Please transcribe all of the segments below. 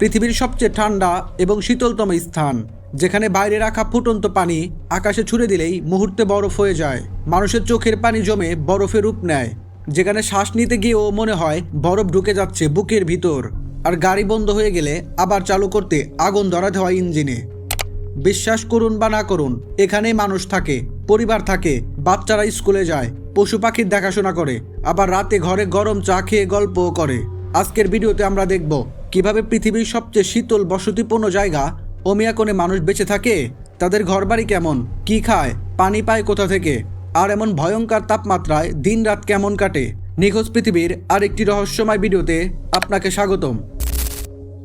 পৃথিবীর সবচেয়ে ঠান্ডা এবং শীতলতম স্থান, যেখানে বাইরে রাখা ফুটন্ত পানি আকাশে ছুড়ে দিলেই মুহূর্তে বরফ হয়ে যায়। মানুষের চোখের পানি জমে বরফে রূপ নেয়, যেখানে শ্বাস নিতে গিয়েও মনে হয় বরফ ঢুকে যাচ্ছে বুকের ভিতর, আর গাড়ি বন্ধ হয়ে গেলে আবার চালু করতে আগুন ধরাতে হয় ইঞ্জিনে। বিশ্বাস করুন বা না করুন, এখানেই মানুষ থাকে, পরিবার থাকে, বাচ্চারা স্কুলে যায়, পশু পাখির দেখাশোনা করে, আবার রাতে ঘরে গরম চা খেয়ে গল্পও করে। আজকের ভিডিওতে আমরা দেখব কীভাবে পৃথিবীর সবচেয়ে শীতল বসতিপূর্ণ জায়গা ওমিয়াকোনে মানুষ বেঁচে থাকে? তাদের ঘরবাড়ি কেমন? কি খায়? পানি পায় কোথা থেকে? আর এমন ভয়ঙ্কর তাপমাত্রায় দিন রাত কেমন কাটে? নিখোঁজ পৃথিবীর আরেকটি রহস্যময় ভিডিওতে আপনাকে স্বাগতম।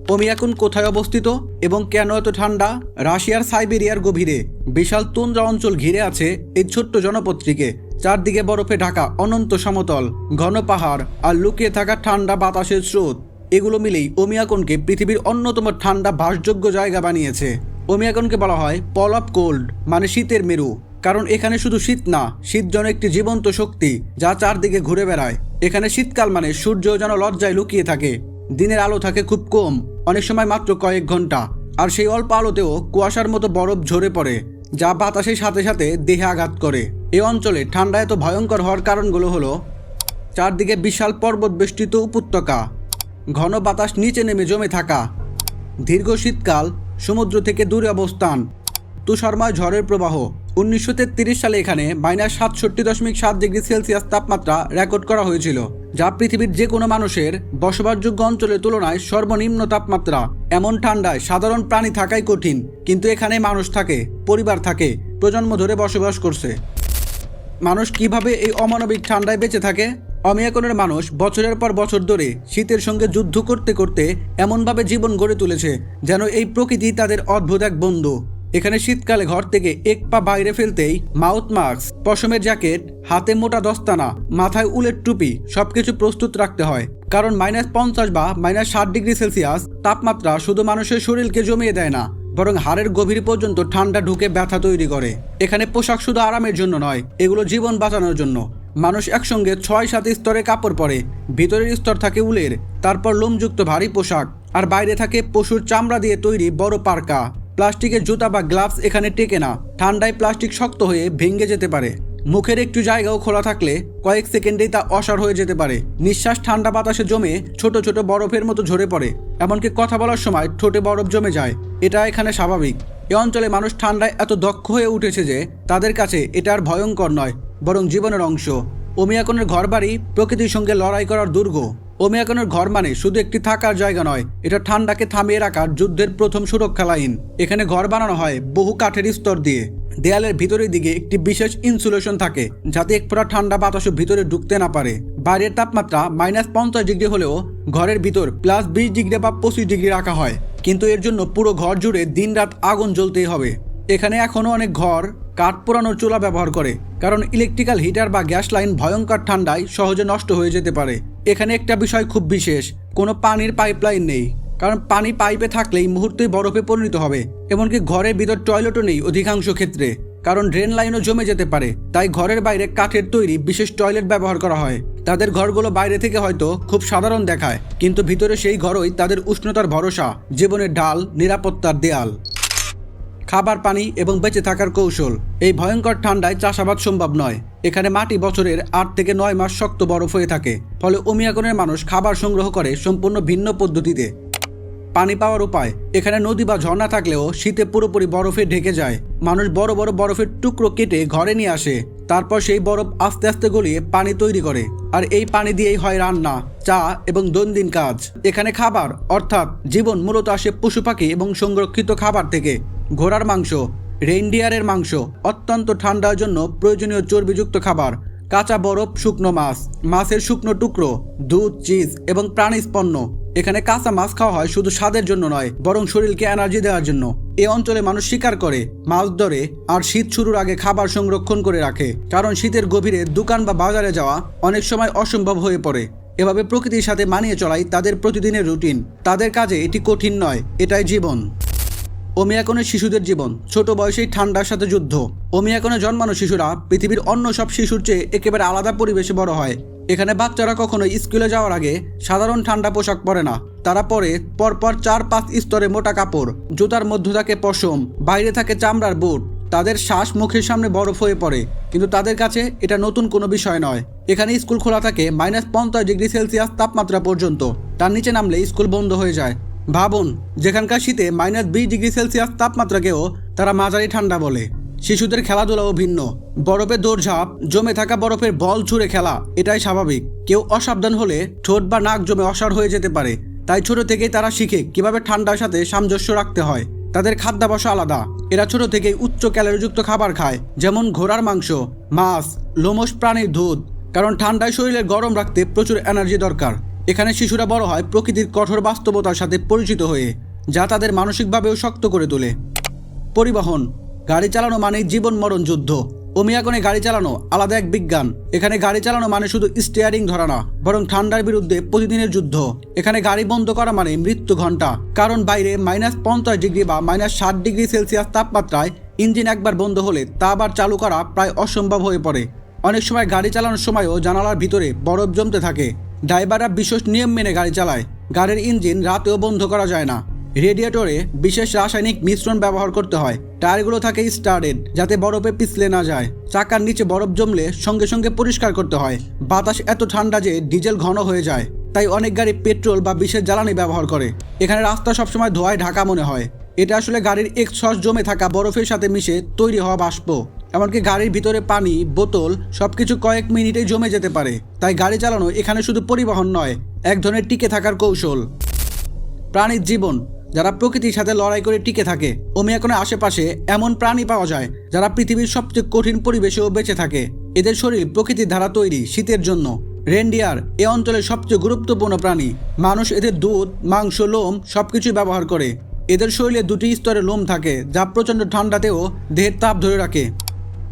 ওমিয়াকুন কোথায় অবস্থিত এবং কেন এত ঠান্ডা? রাশিয়ার সাইবেরিয়ার গভীরে বিশাল তুন্দ্রা অঞ্চল ঘিরে আছে এই ছোট্ট জনপত্রীকে চারদিকে বরফে ঢাকা অনন্ত সমতল, ঘন পাহাড় আর লুকিয়ে থাকা ঠান্ডা বাতাসের স্রোত। এগুলো মিলেই ওমিয়াকনকে পৃথিবীর অন্যতম ঠান্ডা বাসযোগ্য জায়গা বানিয়েছে। ওমিয়াকনকে বলা হয় পল অফ কোল্ড মানে শীতের মেরু। কারণ এখানে শুধু শীত না, শীত যেন একটি জীবন্ত শক্তি যা চারদিকে ঘুরে বেড়ায়। এখানে শীতকাল মানে সূর্য যেন লজ্জায় লুকিয়ে থাকে। দিনের আলো থাকে খুব কম, অনেক সময় মাত্র কয়েক ঘণ্টা। আর সেই অল্প আলোতেও কুয়াশার মতো বরফ ঝরে পড়ে, যা বাতাসের সাথে সাথে দেহে আঘাত করে। এ অঞ্চলে ঠান্ডা এত ভয়ঙ্কর হওয়ার কারণগুলো হলো, চারদিকে বিশাল পর্বত বেষ্টিত উপত্যকা ঘন বাতাস নিচে নেমে জমে থাকা। দীর্ঘ শীতকাল সমুদ্র থেকে দূরে অবস্থান। তুষারময় ঝড়ের প্রবাহ। উনিশশো তেত্রিশ সালে এখানে মাইনাস সাতষট্টি দশমিক সাত ডিগ্রি সেলসিয়াস তাপমাত্রা রেকর্ড করা হয়েছিল, যা পৃথিবীর যে কোনো মানুষের বসবাসযোগ্য অঞ্চলের তুলনায় সর্বনিম্ন তাপমাত্রা। এমন ঠান্ডায় সাধারণ প্রাণী থাকাই কঠিন, কিন্তু এখানে মানুষ থাকে, পরিবার থাকে, প্রজন্ম ধরে বসবাস করছে। মানুষ কীভাবে এই অমানবিক ঠান্ডায় বেঁচে থাকে? অমিয়াকনের মানুষ বছরের পর বছর ধরে শীতের সঙ্গে যুদ্ধ করতে করতে এমনভাবে জীবন গড়ে তুলেছে যেন এই প্রকৃতি তাদের অদ্ভুত এক বন্ধু। এখানে শীতকালে ঘর থেকে এক পা বাইরে ফেলতেই মাউথ মাস্ক, পশমের জ্যাকেট, হাতে মোটা দস্তানা, মাথায় উলের টুপি সবকিছু প্রস্তুত রাখতে হয়। কারণ মাইনাস পঞ্চাশ বা মাইনাস ষাট ডিগ্রি সেলসিয়াস তাপমাত্রা শুধু মানুষের শরীরকে জমিয়ে দেয় না, বরং হাড়ের গভীর পর্যন্ত ঠান্ডা ঢুকে ব্যথা তৈরি করে। এখানে পোশাক শুধু আরামের জন্য নয়, এগুলো জীবন বাঁচানোর জন্য। মানুষ একসঙ্গে ছয় সাত স্তরে কাপড় পরে, ভিতরের স্তর থাকে উলের, তারপর লোমযুক্ত ভারী পোশাক, আর বাইরে থাকে পশুর চামড়া দিয়ে তৈরি বড় পার্কা। প্লাস্টিকের জুতা বা গ্লাভস এখানে টেকে না, ঠান্ডায় প্লাস্টিক শক্ত হয়ে ভেঙে যেতে পারে। মুখের একটু জায়গাও খোলা থাকলে কয়েক সেকেন্ডেই তা অসার হয়ে যেতে পারে। নিঃশ্বাস ঠান্ডা বাতাসে জমে ছোট ছোট বরফের মতো ঝরে পড়ে, এমনকি কথা বলার সময় ঠোঁটে বরফ জমে যায়। এটা এখানে স্বাভাবিক। এ অঞ্চলে মানুষ ঠান্ডায় এত দক্ষ হয়ে উঠেছে যে তাদের কাছে এটা আর ভয়ঙ্কর নয়। বরং জীবনের অংশ। ওমিয়াকনের ঘরবাড়ি প্রকৃতির সঙ্গে লড়াই করার দুর্গ। ওমিয়াকনের ঘর মানে শুধু একটি থাকার জায়গা নয়, এটা ঠান্ডাকে থামিয়ে রাখার যুদ্ধের প্রথম সুরক্ষা লাইন। এখানে ঘর বানানো হয় বহু কাঠের স্তর দিয়ে। দেয়ালের ভিতরের দিকে একটি বিশেষ ইনসুলেশন থাকে, যাতে এক ফোঁটা ঠান্ডা বাতাসও ভিতরে ঢুকতে না পারে। বাইরের তাপমাত্রা মাইনাস পঞ্চাশ ডিগ্রি হলেও ঘরের ভিতর প্লাস বিশ ডিগ্রি বা পঁচিশ ডিগ্রি রাখা হয়। কিন্তু এর জন্য পুরো ঘর জুড়ে দিনরাত আগুন জ্বলতেই হবে। এখানে এখনও অনেক ঘর, কাঠ পোড়ানোর চুলা ব্যবহার করে, কারণ ইলেকট্রিক্যাল হিটার বা গ্যাস লাইন ভয়ঙ্কর ঠান্ডায় সহজে নষ্ট হয়ে যেতে পারে। এখানে একটা বিষয় খুব বিশেষ, কোনো পানির পাইপলাইন নেই, কারণ পানি পাইপে থাকলেই মুহূর্তেই বরফে পরিণত হবে, এমনকি ঘরের ভিতর টয়লেটও নেই অধিকাংশ ক্ষেত্রে, কারণ ড্রেন লাইনও জমে যেতে পারে, তাই ঘরের বাইরে কাঠের তৈরি বিশেষ টয়লেট ব্যবহার করা হয়। তাদের ঘরগুলো বাইরে থেকে হয়তো খুব সাধারণ দেখায়, কিন্তু ভিতরে সেই ঘরই তাদের উষ্ণতার ভরসা, জীবনের ঢাল, নিরাপত্তার দেয়াল। খাবার, পানি এবং বেঁচে থাকার কৌশল। এই ভয়ঙ্কর ঠান্ডায় চাষাবাদ সম্ভব নয়। এখানে মাটি বছরের আট থেকে নয় মাস শক্ত বরফ হয়ে থাকে। ফলে ওমিয়াগনের মানুষ খাবার সংগ্রহ করে সম্পূর্ণ ভিন্ন পদ্ধতিতে। পানি পাওয়ার উপায়, এখানে নদী বা ঝর্ণা থাকলেও শীতে পুরোপুরি বরফে ঢেকে যায়। মানুষ বড় বড় বরফের টুকরো কেটে ঘরে নিয়ে আসে। তারপর সেই বরফ আস্তে আস্তে গলিয়ে পানি তৈরি করে। আর এই পানি দিয়েই হয় রান্না। চা এবং দৈনন্দিন কাজ। এখানে খাবার, অর্থাৎ জীবন মূলত আসে পশু পাখি এবং সংরক্ষিত খাবার থেকে। ঘোড়ার মাংস রেইনডিয়ারের মাংস, অত্যন্ত ঠান্ডার জন্য প্রয়োজনীয় চর্বিযুক্ত খাবার। কাঁচা বরফ, শুকনো মাছ, মাছের শুকনো টুকরো, দুধ, চিজ এবং প্রাণীজ পণ্য এখানে কাঁচা মাছ খাওয়া হয় শুধু স্বাদের জন্য নয়, বরং শরীরকে এনার্জি দেওয়ার জন্য। এ অঞ্চলে মানুষ শিকার করে, মাছ ধরে আর শীত শুরুর আগে খাবার সংরক্ষণ করে রাখে। কারণ শীতের গভীরে দোকান বা বাজারে যাওয়া অনেক সময় অসম্ভব হয়ে পড়ে। এভাবে প্রকৃতির সাথে মানিয়ে চলাই তাদের প্রতিদিনের রুটিন। তাদের কাজে এটি কঠিন নয়, এটাই জীবন। ওমিয়াকনের শিশুদের জীবন, ছোট বয়সেই ঠান্ডার সাথে যুদ্ধ। ওমিয়াকনে জন্মানো শিশুরা পৃথিবীর অন্য সব শিশুর চেয়ে একেবারে আলাদা পরিবেশে বড় হয়। এখানে বাচ্চারা কখনো স্কুলে যাওয়ার আগে সাধারণ ঠান্ডা পোশাক পরে না। তারা পরে পরপর চার পাঁচ স্তরে মোটা কাপড়, জুতার মধ্য থাকে পশম, বাইরে থাকে চামড়ার বুট। তাদের শ্বাস মুখের সামনে বরফ হয়ে পড়ে, কিন্তু তাদের কাছে এটা নতুন কোনো বিষয় নয়। এখানে স্কুল খোলা থাকে মাইনাস পঞ্চাশ ডিগ্রি সেলসিয়াস তাপমাত্রা পর্যন্ত। তার নিচে নামলে স্কুল বন্ধ হয়ে যায়। ভাবুন, যেখানকার শীতে মাইনাস বিশ ডিগ্রি সেলসিয়াস তাপমাত্রাকেও তারা মাঝারি ঠান্ডা বলে। শিশুদের খেলাধুলাও ভিন্ন। বরফের দৌড়ঝাঁপ, জমে থাকা বরফের বল ছুঁড়ে খেলা, এটাই স্বাভাবিক। কেউ অসাবধান হলে ঠোঁট বা নাক জমে অসার হয়ে যেতে পারে। তাই ছোট থেকেই তারা শিখে কীভাবে ঠান্ডার সাথে সামঞ্জস্য রাখতে হয়। তাদের খাদ্যাভ্যাস আলাদা। এরা ছোট থেকেই উচ্চ ক্যালোরিযুক্ত খাবার খায়, যেমন ঘোড়ার মাংস, মাছ লোমস প্রাণীর দুধ, কারণ ঠান্ডায় শরীরে গরম রাখতে প্রচুর এনার্জি দরকার। এখানে শিশুরা বড় হয় প্রকৃতির কঠোর বাস্তবতার সাথে পরিচিত হয়ে, যা তাদের মানসিকভাবেও শক্ত করে তোলে। পরিবহন, গাড়ি চালানো মানে জীবন মরণ যুদ্ধ। ওমিয়াগনে গাড়ি চালানো আলাদা এক বিজ্ঞান। এখানে গাড়ি চালানো মানে শুধু স্টিয়ারিং ধরা না, বরং ঠান্ডার বিরুদ্ধে প্রতিদিনের যুদ্ধ। এখানে গাড়ি বন্ধ করা মানে মৃত্যু ঘণ্টা কারণ বাইরে মাইনাস পঞ্চাশ ডিগ্রি বা মাইনাস ষাট ডিগ্রি সেলসিয়াস তাপমাত্রায় ইঞ্জিন একবার বন্ধ হলে তা আবার চালু করা প্রায় অসম্ভব হয়ে পড়ে। অনেক সময় গাড়ি চালানোর সময়ও জানালার ভিতরে বরফ জমতে থাকে। ড্রাইভাররা বিশেষ নিয়ম মেনে গাড়ি চালায়। গাড়ির ইঞ্জিন রাতেও বন্ধ করা যায় না। রেডিয়েটরে বিশেষ রাসায়নিক মিশ্রণ ব্যবহার করতে হয়। টায়ারগুলো থাকে স্টার্টেড যাতে বরফে পিছলে না যায়। চাকার নিচে বরফ জমলে সঙ্গে সঙ্গে পরিষ্কার করতে হয়। বাতাস এত ঠান্ডা যে ডিজেল ঘন হয়ে যায়। তাই অনেক গাড়ি পেট্রোল বা বিশেষ জ্বালানি ব্যবহার করে। এখানে রাস্তা সবসময় ধোয়ায় ঢাকা মনে হয়। এটা আসলে গাড়ির এক্সস জমে থাকা বরফের সাথে মিশে তৈরি হওয়া বাষ্প। এমনকি গাড়ির ভিতরে পানি, বোতল সবকিছু কয়েক মিনিটেই জমে যেতে পারে। তাই গাড়ি চালানো এখানে শুধু পরিবহন নয়, এক ধরনের টিকে থাকার কৌশল। প্রাণীর জীবন। যারা প্রকৃতির সাথে লড়াই করে টিকে থাকে ওমিয়াকনের আশেপাশে এমন প্রাণী পাওয়া যায় যারা পৃথিবীর সবচেয়ে কঠিন পরিবেশেও বেঁচে থাকে। এদের শরীর প্রকৃতির ধারা তৈরি, শীতের জন্য। রেন্ডিয়ার এ অঞ্চলের সবচেয়ে গুরুত্বপূর্ণ প্রাণী। মানুষ এদের দুধ, মাংস, লোম সবকিছুই ব্যবহার করে। এদের শরীরে দুটি স্তরে লোম থাকে, যা প্রচণ্ড ঠান্ডাতেও দেহের তাপ ধরে রাখে।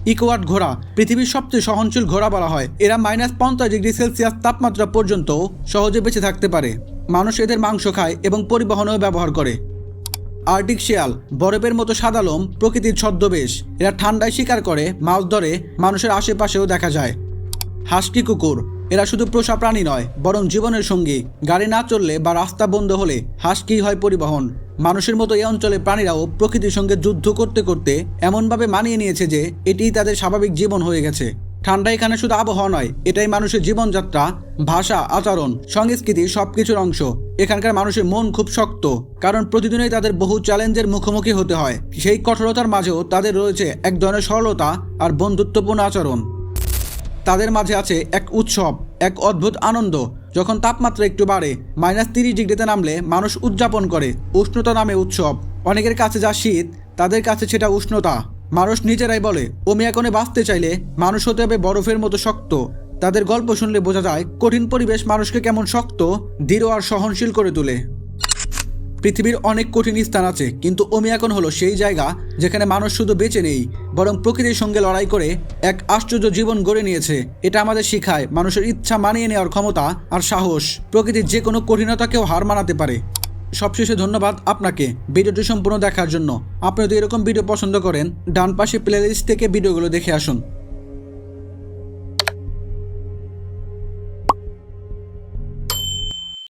ইকোয়াট ঘোড়া, পৃথিবীর সবচেয়ে সহনশীল ঘোড়া বলা হয়। এরা মাইনাস পঞ্চাশ ডিগ্রি সেলসিয়াস তাপমাত্রা পর্যন্ত সহজে বেঁচে থাকতে পারে। মানুষ এদের মাংস খায় এবং পরিবহনেও ব্যবহার করে। আর্টিক শিয়াল, বরফের মতো সাদা লোম, প্রকৃতির ছদ্মবেশ, এরা ঠান্ডায় শিকার করে, মাছ ধরে, মানুষের আশেপাশেও দেখা যায়। হাসকি কুকুর, এরা শুধু পোষা প্রাণী নয়, বরং জীবনের সঙ্গী। গাড়ি না চললে বা রাস্তা বন্ধ হলে হাসকি হয় পরিবহন। মানুষের মতো এই অঞ্চলের প্রাণীরাও প্রকৃতির সঙ্গে যুদ্ধ করতে করতে এমনভাবে মানিয়ে নিয়েছে যে এটিই তাদের স্বাভাবিক জীবন হয়ে গেছে। ঠান্ডা এখানে শুধু আবহাওয়া নয়, এটাই মানুষের জীবনযাত্রা, ভাষা, আচরণ, সংস্কৃতি, সবকিছুর অংশ। এখানকার মানুষের মন খুব শক্ত, কারণ প্রতিদিনই তাদের বহু চ্যালেঞ্জের মুখোমুখি হতে হয়। সেই কঠোরতার মাঝেও তাদের রয়েছে এক ধরনের সরলতা আর বন্ধুত্বপূর্ণ আচরণ। তাদের মাঝে আছে এক উৎসব, এক অদ্ভুত আনন্দ। যখন তাপমাত্রা একটু বাড়ে, মাইনাস তিরিশ ডিগ্রিতে নামলে মানুষ উদযাপন করে, উষ্ণতা নামে উৎসব। অনেকের কাছে যা শীত, তাদের কাছে সেটা উষ্ণতা। মানুষ নিজেরাই বলে ওমিয়াকনে বাঁচতে চাইলে মানুষ হতে হবে বরফের মতো শক্ত। তাদের গল্প শুনলে বোঝা যায়, কঠিন পরিবেশ মানুষকে কেমন শক্ত, দৃঢ় আর সহনশীল করে তোলে। পৃথিবীর অনেক কঠিন স্থান আছে, কিন্তু ওমিয়াকন হলো সেই জায়গা যেখানে মানুষ শুধু বেঁচে নেই, বরং প্রকৃতির সঙ্গে লড়াই করে এক আশ্চর্য জীবন গড়ে নিয়েছে। এটা আমাদের শিখায়, মানুষের ইচ্ছা মানিয়ে নেওয়ার ক্ষমতা আর সাহস প্রকৃতির যে কোনো কঠিনতাকেও হার মানাতে পারে। সবশেষে ধন্যবাদ আপনাকে। ভিডিওটি সম্পূর্ণ দেখার জন্য। আপনি যদি এরকম ভিডিও পছন্দ করেন, ডান পাশে প্লেলিস্ট থেকে ভিডিওগুলো দেখে আসুন।